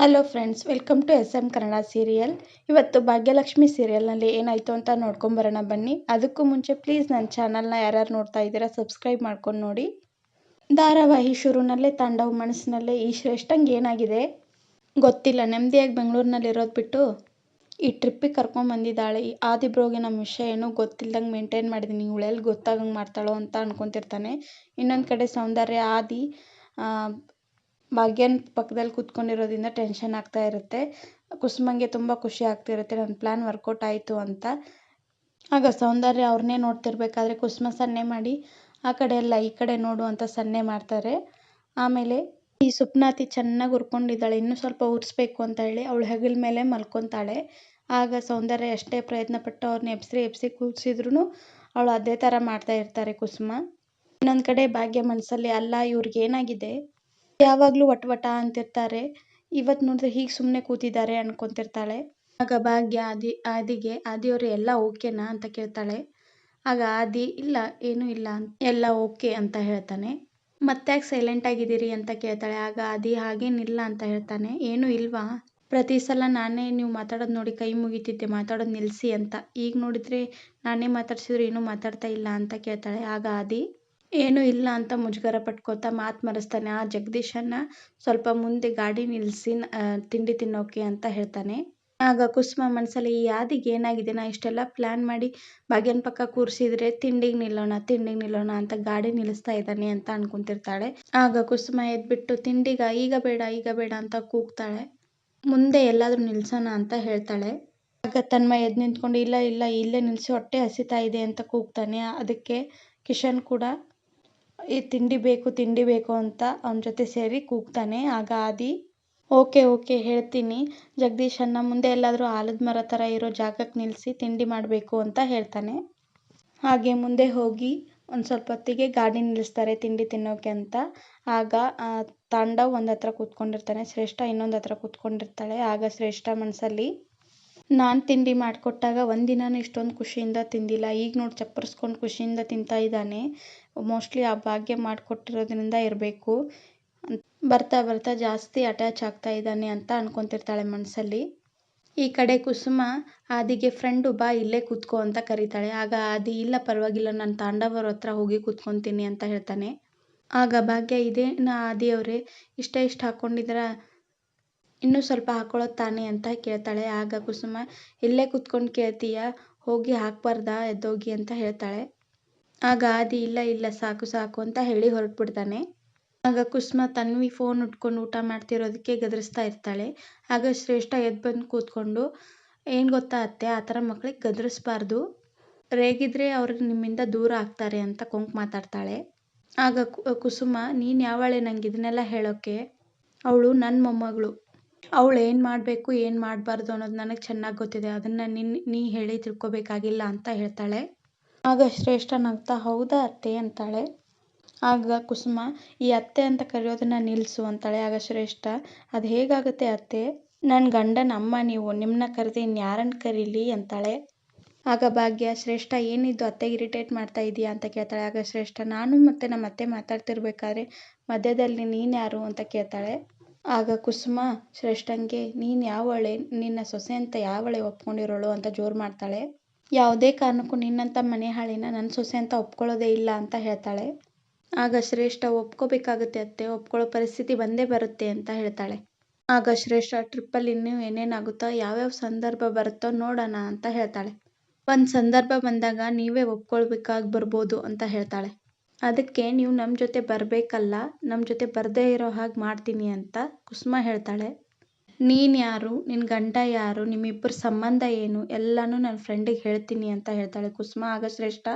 Hello friends welcome to S M Kannada serial ಇವತ್ತು ಭಾಗ್ಯಲಕ್ಷ್ಮಿ ಸೀರಿಯಲ್ನಲ್ಲಿ ಏನಾಯಿತು ಅಂತ ನೋಡ್ಕೊಂಬರೋಣ ಬನ್ನಿ. ಅದಕ್ಕೂ ಮುಂಚೆ ಪ್ಲೀಸ್ ನನ್ನ ಚಾನಲ್ನ ಯಾರ್ಯಾರು ನೋಡ್ತಾ ಇದ್ದೀರಾ ಸಬ್ಸ್ಕ್ರೈಬ್ ಮಾಡ್ಕೊಂಡು ನೋಡಿ. ಧಾರಾವಾಹಿ ಶುರುನಲ್ಲೇ, ತಾಂಡವ್ ಮನಸ್ಸಿನಲ್ಲೇ ಈ ಶ್ರೇಷ್ಠಂಗೆ ಏನಾಗಿದೆ? ಗೊತ್ತಿಲ್ಲ, ನೆಮ್ಮದಿಯಾಗಿ ಬೆಂಗಳೂರಿನಲ್ಲಿ ಇರೋದು ಬಿಟ್ಟು ಈ ಟ್ರಿಪ್ಪಿಗೆ ಕರ್ಕೊಂಬಂದಿದ್ದಾಳೆ ಈ ಆದಿಬ್ರೋಗೆ ನಮ್ಮ ವಿಷಯ ಏನೂ ಗೊತ್ತಿಲ್ದಂಗೆ ಮೇಂಟೈನ್ ಮಾಡಿದ್ದೀನಿ ಇವಳೆಲ್ಲಿ ಗೊತ್ತಾಗಂಗೆ ಮಾಡ್ತಾಳೋ ಅಂತ ಅನ್ಕೊತಿರ್ತಾನೆ. ಇನ್ನೊಂದು ಕಡೆ ಸೌಂದರ್ಯ, ಆದಿ ಭಾಗ್ಯನ ಪಕ್ಕದಲ್ಲಿ ಕೂತ್ಕೊಂಡಿರೋದ್ರಿಂದ ಟೆನ್ಷನ್ ಆಗ್ತಾ ಇರುತ್ತೆ. ಕುಸುಮಂಗೆ ತುಂಬ ಖುಷಿ ಆಗ್ತಿರುತ್ತೆ ನನ್ನ ಪ್ಲ್ಯಾನ್ ವರ್ಕೌಟ್ ಆಯಿತು ಅಂತ. ಆಗ ಸೌಂದರ್ಯ ಅವ್ರನ್ನೇ ನೋಡ್ತಿರ್ಬೇಕಾದ್ರೆ ಕುಸುಮ ಸನ್ನೆ ಮಾಡಿ, ಆ ಕಡೆ ಎಲ್ಲ, ಈ ಕಡೆ ನೋಡು ಅಂತ ಸನ್ನೆ ಮಾಡ್ತಾರೆ. ಆಮೇಲೆ ಈ ಸುಪ್ನಾತಿ ಚೆನ್ನಾಗಿ ಉರ್ಕೊಂಡಿದ್ದಾಳೆ ಇನ್ನೂ ಸ್ವಲ್ಪ ಉರಿಸ್ಬೇಕು ಅಂತ ಹೇಳಿ ಅವಳು ಹೆಗಲ ಮೇಲೆ ಮಲ್ಕೊತಾಳೆ. ಆಗ ಸೌಂದರ್ಯ ಎಷ್ಟೇ ಪ್ರಯತ್ನ ಪಟ್ಟು ಅವ್ರನ್ನ ಎಬ್ಸಿ ಎಬ್ಸಿ ಕೂರಿಸಿದ್ರು ಅವಳು ಅದೇ ಥರ ಮಾಡ್ತಾ ಇರ್ತಾರೆ ಕುಸುಮ. ಇನ್ನೊಂದು ಕಡೆ ಭಾಗ್ಯ ಮನಸ್ಸಲ್ಲಿ ಅಲ್ಲ, ಇವ್ರಿಗೆ ಏನಾಗಿದೆ? ಯಾವಾಗಲೂ ವಟ ಅಂತಿರ್ತಾರೆ. ಇವತ್ತು ನೋಡಿದ್ರೆ ಹೀಗೆ ಸುಮ್ಮನೆ ಕೂತಿದ್ದಾರೆ ಅನ್ಕೊಂತಿರ್ತಾಳೆ. ಆಗ ಭಾಗ್ಯ, ಆದಿ, ಆದಿಗೆ, ಆದಿಯವರು ಎಲ್ಲ ಓಕೆನಾ ಅಂತ ಕೇಳ್ತಾಳೆ. ಆಗ ಆದಿ, ಇಲ್ಲ, ಏನೂ ಇಲ್ಲ ಎಲ್ಲ ಓಕೆ ಅಂತ ಹೇಳ್ತಾನೆ. ಮತ್ತ್ಯಾಕೆ ಸೈಲೆಂಟ್ ಆಗಿದ್ದೀರಿ ಅಂತ ಕೇಳ್ತಾಳೆ. ಆಗ ಆದಿ ಹಾಗೇನಿಲ್ಲ ಅಂತ ಹೇಳ್ತಾನೆ. ಏನೂ ಇಲ್ವಾ? ಪ್ರತಿ ಸಲ ನಾನೇ ನೀವು ಮಾತಾಡೋದು ನೋಡಿ ಕೈ ಮುಗಿತಿದ್ದೆ, ಮಾತಾಡೋದು ನಿಲ್ಲಿಸಿ ಅಂತ. ಈಗ ನೋಡಿದ್ರೆ ನಾನೇ ಮಾತಾಡ್ಸಿದ್ರು ಏನೂ ಮಾತಾಡ್ತಾ ಇಲ್ಲ ಅಂತ ಕೇಳ್ತಾಳೆ. ಆಗ ಆದಿ ಏನೂ ಇಲ್ಲ ಅಂತ ಮುಜುಗರ ಪಟ್ಕೋತಾ ಮಾತು ಮರೆಸ್ತಾನೆ ಆ ಜಗದೀಶನ್ನ ಸ್ವಲ್ಪ ಮುಂದೆ ಗಾಡಿ ನಿಲ್ಲಿಸಿ ತಿಂಡಿ ತಿನ್ನೋಕೆ ಅಂತ ಹೇಳ್ತಾನೆ. ಆಗ ಕುಸುಮ ಮನಸ್ಸಲ್ಲಿ ಈ ಯಾದಿಗೆ ಏನಾಗಿದೆ? ನಾ ಇಷ್ಟೆಲ್ಲ ಪ್ಲ್ಯಾನ್ ಮಾಡಿ ಭಾಗ್ಯನ ಪಕ್ಕ ಕೂರಿಸಿದ್ರೆ ತಿಂಡಿಗೆ ನಿಲ್ಲೋಣ ತಿಂಡಿಗೆ ನಿಲ್ಲೋಣ ಅಂತ ಗಾಡಿ ನಿಲ್ಲಿಸ್ತಾ ಇದ್ದಾನೆ ಅಂತ ಅನ್ಕೊಂತಿರ್ತಾಳೆ. ಆಗ ಕುಸುಮ ಎದ್ಬಿಟ್ಟು, ತಿಂಡಿಗ, ಈಗ ಬೇಡ ಈಗ ಬೇಡ ಅಂತ ಕೂಗ್ತಾಳೆ. ಮುಂದೆ ಎಲ್ಲಾದರೂ ನಿಲ್ಸೋಣ ಅಂತ ಹೇಳ್ತಾಳೆ. ಆಗ ತನ್ಮ ಎದ್ದು ನಿಂತ್ಕೊಂಡು, ಇಲ್ಲ ಇಲ್ಲ, ಇಲ್ಲೇ ನಿಲ್ಲಿಸಿ ಹೊಟ್ಟೆ ಹಸಿತಾ ಇದೆ ಅಂತ ಕೂಗ್ತಾನೆ. ಅದಕ್ಕೆ ಕಿಶನ್ ಕೂಡ ಈ ತಿಂಡಿ ಬೇಕು ತಿಂಡಿ ಬೇಕು ಅಂತ ಅವನ ಜೊತೆ ಸೇರಿ ಕೂಗ್ತಾನೆ. ಆಗ ಆದಿ, ಓಕೆ ಓಕೆ, ಹೇಳ್ತೀನಿ. ಜಗದೀಶನ್ನ ಮುಂದೆ ಎಲ್ಲಾದರೂ ಆಲದ ಮರ ಥರ ಇರೋ ಜಾಗಕ್ಕೆ ನಿಲ್ಲಿಸಿ ತಿಂಡಿ ಮಾಡಬೇಕು ಅಂತ ಹೇಳ್ತಾನೆ. ಹಾಗೆ ಮುಂದೆ ಹೋಗಿ ಒಂದು ಸ್ವಲ್ಪ ಹೊತ್ತಿಗೆ ಗಾಡಿ ನಿಲ್ಲಿಸ್ತಾರೆ ತಿಂಡಿ ತಿನ್ನೋಕೆ ಅಂತ. ಆಗ ತಾಂಡವ್ ಒಂದು ಹತ್ರ ಕೂತ್ಕೊಂಡಿರ್ತಾನೆ. ಶ್ರೇಷ್ಠ ಇನ್ನೊಂದು ಹತ್ರ ಕೂತ್ಕೊಂಡಿರ್ತಾಳೆ. ಆಗ ಶ್ರೇಷ್ಠ ಮನಸ್ಸಲ್ಲಿ ನಾನು ತಿಂಡಿ ಮಾಡಿಕೊಟ್ಟಾಗ ಒಂದಿನಾನು ಇಷ್ಟೊಂದು ಖುಷಿಯಿಂದ ತಿಂದಿಲ್ಲ. ಈಗ ನೋಡಿ ಚಪ್ಪರಿಸ್ಕೊಂಡು ಖುಷಿಯಿಂದ ತಿಂತಾ ಇದ್ದಾನೆ. ಮೋಸ್ಟ್ಲಿ ಆ ಭಾಗ್ಯ ಮಾಡಿಕೊಟ್ಟಿರೋದ್ರಿಂದ ಇರಬೇಕು. ಬರ್ತಾ ಬರ್ತಾ ಜಾಸ್ತಿ ಅಟ್ಯಾಚ್ ಆಗ್ತಾ ಇದ್ದಾನೆ ಅಂತ ಅನ್ಕೊತಿರ್ತಾಳೆ ಮನಸ್ಸಲ್ಲಿ ಈ ಕಡೆ ಕುಸುಮ ಆದಿಗೆ, ಫ್ರೆಂಡು, ಬಾ, ಇಲ್ಲೇ ಕೂತ್ಕೋ ಅಂತ ಕರೀತಾಳೆ. ಆಗ ಆದಿ, ಇಲ್ಲ, ಪರವಾಗಿಲ್ಲ, ನಾನು ತಾಂಡವರ ಹತ್ರ ಹೋಗಿ ಕೂತ್ಕೊತೀನಿ ಅಂತ ಹೇಳ್ತಾನೆ. ಆಗ ಭಾಗ್ಯ ಇದೇನು ಆದಿ ಅವರೇ ಇಷ್ಟ ಇಷ್ಟ ಹಾಕ್ಕೊಂಡಿದ್ದೀರಾ ಇನ್ನೂ ಸ್ವಲ್ಪ ಹಾಕೊಳ್ಳೋದು ತಾನೇ ಅಂತ ಕೇಳ್ತಾಳೆ. ಆಗ ಕುಸುಮ, ಇಲ್ಲೇ ಕುತ್ಕೊಂಡು ಕೇಳ್ತೀಯ? ಹೋಗಿ ಹಾಕ್ಬಾರ್ದಾ ಎದ್ದೋಗಿ ಅಂತ ಹೇಳ್ತಾಳೆ. ಆಗ ಆದಿ, ಇಲ್ಲ ಇಲ್ಲ, ಸಾಕು ಸಾಕು ಅಂತ ಹೇಳಿ ಹೊರಟ್ಬಿಡ್ತಾನೆ. ಆಗ ಕುಸುಮ ತನ್ವಿ ಫೋನ್ ಉಟ್ಕೊಂಡು ಊಟ ಮಾಡ್ತಿರೋದಕ್ಕೆ ಗದರಿಸ್ತಾ ಇರ್ತಾಳೆ. ಆಗ ಶ್ರೇಷ್ಠ ಎದ್ದು ಬಂದು ಕೂತ್ಕೊಂಡು, ಏನು ಗೊತ್ತಾ ಅತ್ತೆ, ಆ ಥರ ಮಕ್ಳಿಗೆ ಗದರಿಸ್ಬಾರ್ದು. ರೇಗಿದ್ರೆ ಅವ್ರು ನಿಮ್ಮಿಂದ ದೂರ ಆಗ್ತಾರೆ ಅಂತ ಕೊಂಕ್ ಮಾತಾಡ್ತಾಳೆ. ಆಗ ಕುಸುಮ, ನೀನು ಯಾವಳೆ ನಂಗೆ ಇದನ್ನೆಲ್ಲ ಹೇಳೋಕ್ಕೆ ಅವಳು ನನ್ನ ಮೊಮ್ಮಗಳು. ಅವಳು ಏನು ಮಾಡಬೇಕು, ಏನು ಮಾಡಬಾರ್ದು ಅನ್ನೋದು ನನಗೆ ಚೆನ್ನಾಗಿ ಗೊತ್ತಿದೆ. ಅದನ್ನು ನಿನ್ನ ನೀ ಹೇಳಿ ತಿಳ್ಕೊಬೇಕಾಗಿಲ್ಲ ಅಂತ ಹೇಳ್ತಾಳೆ. ಆಗ ಶ್ರೇಷ್ಠ ನಗ್ತಾ ಹೌದಾ ಅತ್ತೆ? ಅಂತಾಳೆ. ಆಗ ಕುಸುಮ, ಈ ಅತ್ತೆ ಅಂತ ಕರೆಯೋದನ್ನ ನಿಲ್ಲಿಸು ಅಂತಾಳೆ. ಆಗ ಶ್ರೇಷ್ಠ, ಅದು ಹೇಗಾಗುತ್ತೆ ಅತ್ತೆ? ನನ್ನ ಗಂಡನ ಅಮ್ಮ ನೀವು ನಿಮ್ಮನ್ನ ಕರೆದು ಇನ್ಯಾರನ್ನು ಕರೀಲಿ? ಅಂತಾಳೆ. ಆಗ ಭಾಗ್ಯ, ಶ್ರೇಷ್ಠ ಏನಿದ್ದು ಅತ್ತೆಗೆ ಇರಿಟೇಟ್ ಮಾಡ್ತಾ ಇದೀಯಾ? ಅಂತ ಕೇಳ್ತಾಳೆ. ಆಗ ಶ್ರೇಷ್ಠ, ನಾನು ಮತ್ತೆ ನಮ್ಮ ಅತ್ತೆ ಮಾತಾಡ್ತಿರ್ಬೇಕಾದ್ರೆ ಮಧ್ಯದಲ್ಲಿ ನೀನು ಯಾರು? ಅಂತ ಕೇಳ್ತಾಳೆ. ಆಗ ಕುಸುಮ, ಶ್ರೇಷ್ಠಂಗೆ, ನೀನು ಯಾವಳೆ, ನಿನ್ನ ಸೊಸೆ ಅಂತ ಯಾವಳೆ ಒಪ್ಕೊಂಡಿರೋಳು ಅಂತ ಜೋರು ಮಾಡ್ತಾಳೆ. ಯಾವುದೇ ಕಾರಣಕ್ಕೂ ನಿನ್ನಂಥ ಮನೆ ಹಾಳಿನ ನನ್ನ ಸೊಸೆ ಅಂತ ಒಪ್ಕೊಳ್ಳೋದೇ ಇಲ್ಲ ಅಂತ ಹೇಳ್ತಾಳೆ. ಆಗ ಶ್ರೇಷ್ಠ, ಒಪ್ಕೋಬೇಕಾಗುತ್ತೆ ಅತ್ತೆ, ಒಪ್ಕೊಳ್ಳೋ ಪರಿಸ್ಥಿತಿ ಬಂದೇ ಬರುತ್ತೆ ಅಂತ ಹೇಳ್ತಾಳೆ. ಆಗ ಶ್ರೇಷ್ಠ, ಟ್ರಿಪ್ಪಲ್ಲಿ ಇನ್ನೂ ಏನೇನಾಗುತ್ತೋ, ಯಾವ್ಯಾವ ಸಂದರ್ಭ ಬರುತ್ತೋ ನೋಡೋಣ ಅಂತ ಹೇಳ್ತಾಳೆ. ಒಂದು ಸಂದರ್ಭ ಬಂದಾಗ ನೀವೇ ಒಪ್ಕೊಳ್ಬೇಕಾಗಿ ಬರ್ಬೋದು ಅಂತ ಹೇಳ್ತಾಳೆ. ಅದಕ್ಕೆ ನೀವು ನಮ್ಮ ಜೊತೆ ಬರಬೇಕಲ್ಲ ನಮ್ಮ ಜೊತೆ ಬರದೇ ಇರೋ ಹಾಗೆ ಮಾಡ್ತೀನಿ ಅಂತ ಕುಸುಮ ಹೇಳ್ತಾಳೆ. ನೀನು ಯಾರು ನಿನ್ನ ಗಂಡ ಯಾರು, ನಿಮ್ಮಿಬ್ಬರ ಸಂಬಂಧ ಏನು, ಎಲ್ಲನೂ ನನ್ನ ಫ್ರೆಂಡಿಗೆ ಹೇಳ್ತೀನಿ ಅಂತ ಹೇಳ್ತಾಳೆ ಕುಸುಮ. ಆಗ ಶ್ರೇಷ್ಠ,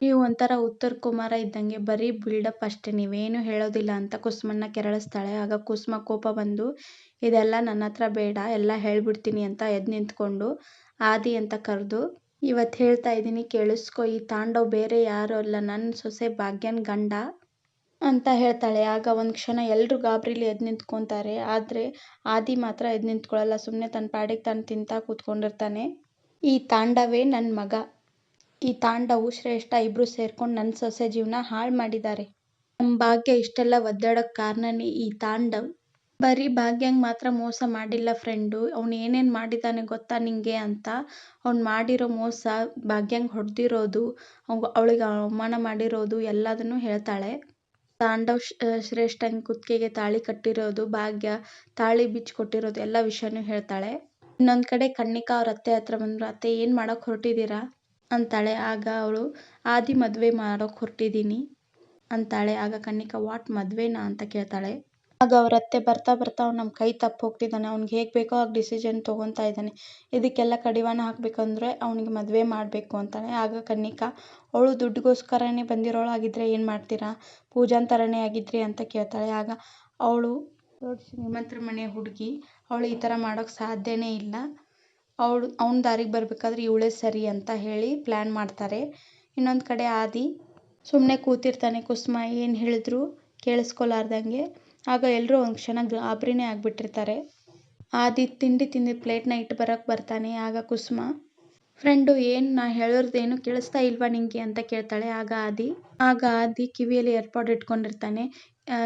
ನೀವು ಒಂಥರ ಉತ್ತರ ಕುಮಾರ ಇದ್ದಂಗೆ ಬರೀ ಬಿಲ್ಡಪ್ ಅಷ್ಟೇ, ನೀವೇನು ಹೇಳೋದಿಲ್ಲ ಅಂತ ಕುಸುಮನ್ನ ಕೆರಳಿಸ್ತಾಳೆ. ಆಗ ಕುಸುಮ ಕೋಪ ಬಂದು, ಇದೆಲ್ಲ ನನ್ನ ಹತ್ರ ಬೇಡ, ಎಲ್ಲ ಹೇಳ್ಬಿಡ್ತೀನಿ ಅಂತ ಎದ್ದು ನಿಂತ್ಕೊಂಡು ಆದಿ ಅಂತ ಕರೆದು ಇವತ್ತು ಹೇಳ್ತಾ ಇದ್ದೀನಿ, ಕೇಳಿಸ್ಕೊ. ಈ ತಾಂಡವ್ ಬೇರೆ ಯಾರು ಅಲ್ಲ ನನ್ನ ಸೊಸೆ ಭಾಗ್ಯನ ಗಂಡ ಅಂತ ಹೇಳ್ತಾಳೆ. ಆಗ ಒಂದು ಕ್ಷಣ ಎಲ್ಲರೂ ಗಾಬರಿಲಿ ಎದ್ದು ನಿಂತ್ಕೊತಾರೆ. ಆದರೆ ಆದಿ ಮಾತ್ರ ಎದ್ದು ನಿಂತ್ಕೊಳ್ಳಲ್ಲ ಸುಮ್ಮನೆ ತನ್ನ ಪಾಡಿಗೆ ತಾನು ತಿಂತಾ ಕೂತ್ಕೊಂಡಿರ್ತಾನೆ. ಈ ತಾಂಡವೇ ನನ್ನ ಮಗ. ಈ ತಾಂಡವು ಶ್ರೇಷ್ಠ ಇಬ್ಬರು ಸೇರ್ಕೊಂಡು ನನ್ನ ಸೊಸೆ ಜೀವನ ಹಾಳು ಮಾಡಿದ್ದಾರೆ. ನಮ್ಮ ಭಾಗ್ಯ ಇಷ್ಟೆಲ್ಲ ಒದ್ದಾಡೋಕ್ಕೆ ಕಾರಣನೇ ಈ ತಾಂಡವ್. ಬರೀ ಭಾಗ್ಯಂಗೆ ಮಾತ್ರ ಮೋಸ ಮಾಡಿಲ್ಲ ಫ್ರೆಂಡು ಅವ್ನು ಏನೇನು ಮಾಡಿದ್ದಾನೆ ಗೊತ್ತಾ ನಿನಗೆ ಅಂತ? ಅವ್ನು ಮಾಡಿರೋ ಮೋಸ ಭಾಗ್ಯಂಗೆ ಹೊಡೆದಿರೋದು ಅವಳಿಗೆ ಅವಮಾನ ಮಾಡಿರೋದು ಎಲ್ಲದನ್ನು ಹೇಳ್ತಾಳೆ. ತಾಂಡವ್ ಶ್ರೇಷ್ಠಂಗೆ ಕುತ್ತಿಗೆಗೆ ತಾಳಿ ಕಟ್ಟಿರೋದು, ಭಾಗ್ಯ ತಾಳಿ ಬಿಚ್ಚಿ ಕೊಟ್ಟಿರೋದು ಎಲ್ಲ ವಿಷಯನೂ ಹೇಳ್ತಾಳೆ. ಇನ್ನೊಂದು ಕಡೆ ಕಣ್ಣಿಕಾ ಅವ್ರ ಅತ್ತೆ ಹತ್ರ ಬಂದರು, ಅತ್ತೆ, ಏನು ಮಾಡೋಕೆ ಹೊರಟಿದ್ದೀರಾ ಅಂತಾಳೆ. ಆಗ ಅವಳು, ಆದಿ ಮದುವೆ ಮಾಡೋಕೆ ಹೊರಟಿದ್ದೀನಿ ಅಂತಾಳೆ. ಆಗ ಕಣ್ಣಿಕಾ ವಾಟ್ ಮದುವೆನಾ? ಅಂತ ಕೇಳ್ತಾಳೆ. ಆಗ ಅವ್ರ ಅತ್ತೆ ಬರ್ತಾ ಬರ್ತಾ ಅವ್ನು ನಮ್ಮ ಕೈ ತಪ್ಪು ಹೋಗ್ತಿದ್ದಾನೆ. ಅವ್ನಿಗೆ ಹೇಗೆ ಬೇಕೋ ಹಾಗೆ ಡಿಸಿಷನ್ ತೊಗೊತಾ ಇದ್ದಾನೆ. ಇದಕ್ಕೆಲ್ಲ ಕಡಿವಾಣ ಹಾಕಬೇಕಂದ್ರೆ ಅವ್ನಿಗೆ ಮದುವೆ ಮಾಡಬೇಕು ಅಂತಾನೆ. ಆಗ ಕನ್ನಿಕಾ, ಅವಳು ದುಡ್ಡಿಗೋಸ್ಕರನೇ ಬಂದಿರೋಳಾಗಿದ್ದರೆ ಏನು ಮಾಡ್ತೀರಾ? ಪೂಜಾನ್ ಥರನೇ ಆಗಿದ್ರಿ ಅಂತ ಕೇಳ್ತಾಳೆ. ಆಗ ಅವಳು, ದೊಡ್ಡ ಶ್ರೀಮಂತರ ಮನೆ ಹುಡುಗಿ, ಅವಳು ಈ ಥರ ಮಾಡೋಕ್ಕೆ ಸಾಧ್ಯನೇ ಇಲ್ಲ. ಅವಳು, ಅವ್ನ ದಾರಿಗೆ ಬರಬೇಕಾದ್ರೆ ಇವಳೇ ಸರಿ ಅಂತ ಹೇಳಿ ಪ್ಲ್ಯಾನ್ ಮಾಡ್ತಾರೆ. ಇನ್ನೊಂದು ಕಡೆ ಆದಿ ಸುಮ್ಮನೆ ಕೂತಿರ್ತಾನೆ ಕುಸುಮ. ಏನು ಹೇಳಿದ್ರು ಕೇಳಿಸ್ಕೊಲಾರ್ದಂಗೆ. ಆಗ ಎಲ್ಲರೂ ಒಂದು ಕ್ಷಣ ಗಾಬರಿನೇ ಆಗಿಬಿಟ್ಟಿರ್ತಾರೆ. ಆದಿ ತಿಂಡಿ ತಿಂದು ಪ್ಲೇಟ್ನ ಇಟ್ಟು ಬರೋಕ್ಕೆ ಬರ್ತಾನೆ. ಆಗ ಕುಸುಮ, ಫ್ರೆಂಡು, ಏನು? ನಾ ಹೇಳೋರ್ದೇನು ಕೇಳಿಸ್ತಾ ಇಲ್ವಾ ನಿಂಗೆ? ಅಂತ ಕೇಳ್ತಾಳೆ. ಆಗ ಆದಿ ಆಗ ಆದಿ ಕಿವಿಯಲ್ಲಿ ಏರ್ಪಾಡ್ ಇಟ್ಕೊಂಡಿರ್ತಾನೆ.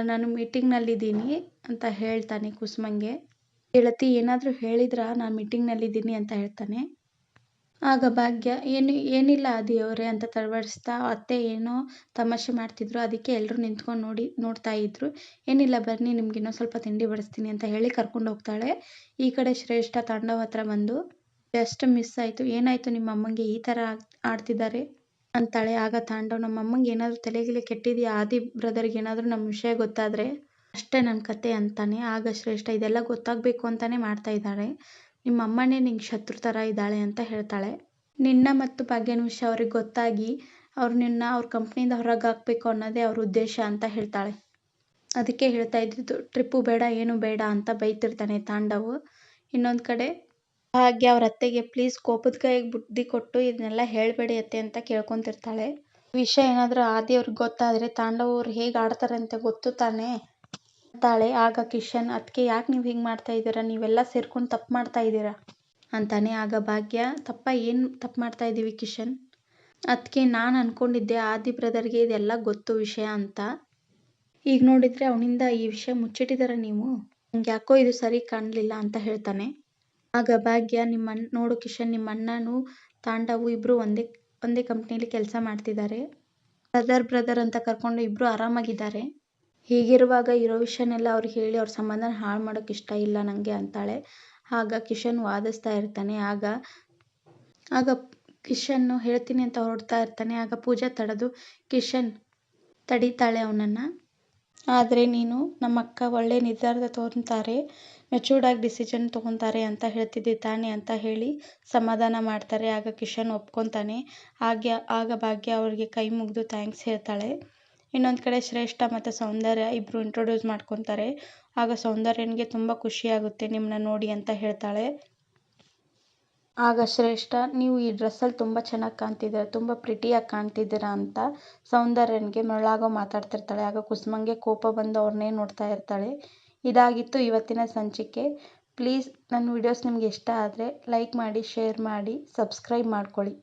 ನಾನು ಮೀಟಿಂಗ್ನಲ್ಲಿದ್ದೀನಿ ಅಂತ ಹೇಳ್ತಾನೆ ಕುಸುಮಂಗೆ. ಗೆಳತಿ, ಏನಾದರೂ ಹೇಳಿದ್ರಾ? ನಾನು ಮೀಟಿಂಗ್ನಲ್ಲಿದ್ದೀನಿ ಅಂತ ಹೇಳ್ತಾನೆ. ಆಗ ಭಾಗ್ಯ, ಏನು, ಏನಿಲ್ಲ ಅವರೇ ಅಂತ ತಡವರಿಸ್ತಾ ಅತ್ತೆ ಏನೋ ತಮಾಷೆ ಮಾಡ್ತಿದ್ರು, ಅದಕ್ಕೆ ಎಲ್ಲರೂ ನಿಂತ್ಕೊಂಡು ನೋಡಿ, ನೋಡ್ತಾ ಇದ್ರು. ಏನಿಲ್ಲ ಬನ್ನಿ ನಿಮ್ಗೆ ಇನ್ನೊಂದು ಸ್ವಲ್ಪ ತಿಂಡಿ ಬಡಿಸ್ತೀನಿ ಅಂತ ಹೇಳಿ ಕರ್ಕೊಂಡು ಹೋಗ್ತಾಳೆ. ಈ ಕಡೆ ಶ್ರೇಷ್ಠ ತಾಂಡವ ಹತ್ರ ಬಂದು, ಜಸ್ಟ್ ಮಿಸ್ ಆಯಿತು, ಏನಾಯಿತು ನಿಮ್ಮ ಅಮ್ಮಂಗೆ ಈ ಥರ ಆಡ್ತಿದ್ದಾರೆ ಅಂತಾಳೆ. ಆಗ ತಾಂಡವ್, ನಮ್ಮ ಅಮ್ಮಂಗೆ ಏನಾದರೂ ತಲೆಗಿಲೆ ಕೆಟ್ಟಿದೆಯಾ? ಆದಿ ಬ್ರದರ್ಗೆ ಏನಾದರೂ ನಮ್ಮ ವಿಷಯ ಗೊತ್ತಾದರೆ? ಅಷ್ಟೇ ನನ್ನ ಕತೆ ಅಂತಾನೆ. ಆಗ ಶ್ರೇಷ್ಠ, ಇದೆಲ್ಲ ಗೊತ್ತಾಗಬೇಕು ಅಂತಾನೆ ಮಾಡ್ತಾ ಇದ್ದಾಳೆ. ನಿಮ್ಮ ಅಮ್ಮನೇ ನಿಂಗೆ ಶತ್ರು ಥರ ಇದ್ದಾಳೆ ಅಂತ ಹೇಳ್ತಾಳೆ. ನಿನ್ನ ಮತ್ತು ಭಾಗ್ಯನ ವಿಷಯ ಅವ್ರಿಗೆ ಗೊತ್ತಾಗಿ ಅವ್ರು ನಿನ್ನ ಅವ್ರ ಕಂಪ್ನಿಯಿಂದ ಹೊರಗೆ ಹಾಕಬೇಕು ಅನ್ನೋದೇ ಅವ್ರ ಉದ್ದೇಶ ಅಂತ ಹೇಳ್ತಾಳೆ. ಅದಕ್ಕೆ ಹೇಳ್ತಾ ಇದ್ದಿದ್ದು, ಟ್ರಿಪ್ಪು ಬೇಡ, ಏನು ಬೇಡ ಅಂತ ಬೈತಿರ್ತಾನೆ ತಾಂಡವು. ಇನ್ನೊಂದು ಕಡೆ, ಭಾಗ್ಯ ಅವ್ರ ಅತ್ತೆಗೆ ಪ್ಲೀಸ್ ಕೋಪದ ಕೈಗೆ ಬುದ್ಧಿ ಕೊಟ್ಟು ಇದನ್ನೆಲ್ಲ ಹೇಳಬೇಡಿ ಅತ್ತೆ ಅಂತ ಕೇಳ್ಕೊತಿರ್ತಾಳೆ. ವಿಷಯ ಏನಾದರೂ ಆದಿ ಅವ್ರಿಗೆ ಗೊತ್ತಾದರೆ ತಾಂಡವ ಅವ್ರು ಹೇಗೆ ಆಡ್ತಾರೆ ಅಂತ ಗೊತ್ತು ತಾನೇ? ಅಂತಾಳೆ ಆಗ ಕಿಶನ್ ಅದಕ್ಕೆ ಯಾಕೆ ನೀವು ಹಿಂಗೆ ಮಾಡ್ತಾ ಇದ್ದೀರಾ? ನೀವೆಲ್ಲ ಸೇರ್ಕೊಂಡು ತಪ್ಪು ಮಾಡ್ತಾ ಇದ್ದೀರಾ? ಅಂತಾನೆ. ಆಗ ಭಾಗ್ಯ, ತಪ್ಪ, ಏನು ತಪ್ಪು ಮಾಡ್ತಾ ಇದ್ದೀವಿ ಕಿಶನ್? ಅದಕ್ಕೆ ನಾನು ಅಂದ್ಕೊಂಡಿದ್ದೆ ಆದಿ ಬ್ರದರ್ಗೆ ಇದೆಲ್ಲ ಗೊತ್ತು ವಿಷಯ ಅಂತ. ಈಗ ನೋಡಿದರೆ ಅವನಿಂದ ಈ ವಿಷಯ ಮುಚ್ಚಿಟ್ಟಿದ್ದಾರೆ ನೀವು? ನಂಗೆ ಯಾಕೋ ಇದು ಸರಿ ಕಾಣಲಿಲ್ಲ ಅಂತ ಹೇಳ್ತಾನೆ. ಆಗ ಭಾಗ್ಯ ನಿಮ್ಮ ನೋಡು ಕಿಶನ್ ನಿಮ್ಮ ಅಣ್ಣನೂ ತಾಂಡವು ಇಬ್ಬರು ಒಂದೇ ಒಂದೇ ಕಂಪ್ನಿಯಲ್ಲಿ ಕೆಲಸ ಮಾಡ್ತಿದ್ದಾರೆ ಬ್ರದರ್ ಬ್ರದರ್ ಅಂತ ಕರ್ಕೊಂಡು ಇಬ್ಬರು ಆರಾಮಾಗಿದ್ದಾರೆ. ಹೀಗಿರುವಾಗ ಇರೋ ವಿಷಯನೆಲ್ಲ ಅವ್ರಿಗೆ ಹೇಳಿ ಅವ್ರ ಸಂಬಂಧನ ಹಾಳು ಮಾಡೋಕೆ ಇಷ್ಟ ಇಲ್ಲ ನನಗೆ ಅಂತಾಳೆ. ಆಗ ಕಿಶನ್ ವಾದಿಸ್ತಾ ಇರ್ತಾನೆ. ಆಗ ಆಗ ಕಿಶನ್ನು ಹೇಳ್ತೀನಿ ಅಂತ ಹೊರಡ್ತಾ ಇರ್ತಾನೆ. ಆಗ ಪೂಜಾ ತಡೆದು, ಕಿಶನ್, ತಡೀತಾಳೆ ಅವನನ್ನು. ಆದರೆ ನೀನು ನಮ್ಮ ಅಕ್ಕ ಒಳ್ಳೆ ನಿರ್ಧಾರದ ತೊಗೊತಾರೆ ಮೆಚೂರ್ಡಾಗಿ ಡಿಸಿಷನ್ ತೊಗೊತಾರೆ ಅಂತ ಹೇಳ್ತಿದ್ದೆ ತಾನೆ ಅಂತ ಹೇಳಿ ಸಮಾಧಾನ ಮಾಡ್ತಾರೆ. ಆಗ ಕಿಶನ್ ಒಪ್ಕೊತಾನೆ. ಆಗ ಆಗ ಭಾಗ್ಯ ಅವ್ರಿಗೆ ಕೈ ಮುಗಿದು ಥ್ಯಾಂಕ್ಸ್ ಹೇಳ್ತಾಳೆ. ಇನ್ನೊಂದು ಕಡೆ ಶ್ರೇಷ್ಠ ಮತ್ತು ಸೌಂದರ್ಯ ಇಬ್ಬರು ಇಂಟ್ರೊಡ್ಯೂಸ್ ಮಾಡ್ಕೊತಾರೆ. ಆಗ ಸೌಂದರ್ಯನಿಗೆ ತುಂಬ ಖುಷಿಯಾಗುತ್ತೆ ನಿಮ್ಮನ್ನ ನೋಡಿ ಅಂತ ಹೇಳ್ತಾಳೆ. ಆಗ ಶ್ರೇಷ್ಠ, ನೀವು ಈ ಡ್ರೆಸ್ಸಲ್ಲಿ ತುಂಬ ಚೆನ್ನಾಗಿ ಕಾಣ್ತಿದ್ದೀರ, ತುಂಬ ಪ್ರಿಟಿಯಾಗಿ ಕಾಣ್ತಿದ್ದೀರ ಅಂತ ಸೌಂದರ್ಯನಿಗೆ ಮರಳಾಗೋ ಮಾತಾಡ್ತಿರ್ತಾಳೆ. ಆಗ ಕುಸುಮಂಗೆ ಕೋಪ ಬಂದು ಅವ್ರನ್ನೇ ನೋಡ್ತಾ ಇರ್ತಾಳೆ. ಇದಾಗಿತ್ತು ಇವತ್ತಿನ ಸಂಚಿಕೆ. ಪ್ಲೀಸ್ ನನ್ನ ವಿಡಿಯೋಸ್ ನಿಮಗೆ ಇಷ್ಟ ಆದರೆ ಲೈಕ್ ಮಾಡಿ ಶೇರ್ ಮಾಡಿ ಸಬ್ಸ್ಕ್ರೈಬ್ ಮಾಡ್ಕೊಳ್ಳಿ.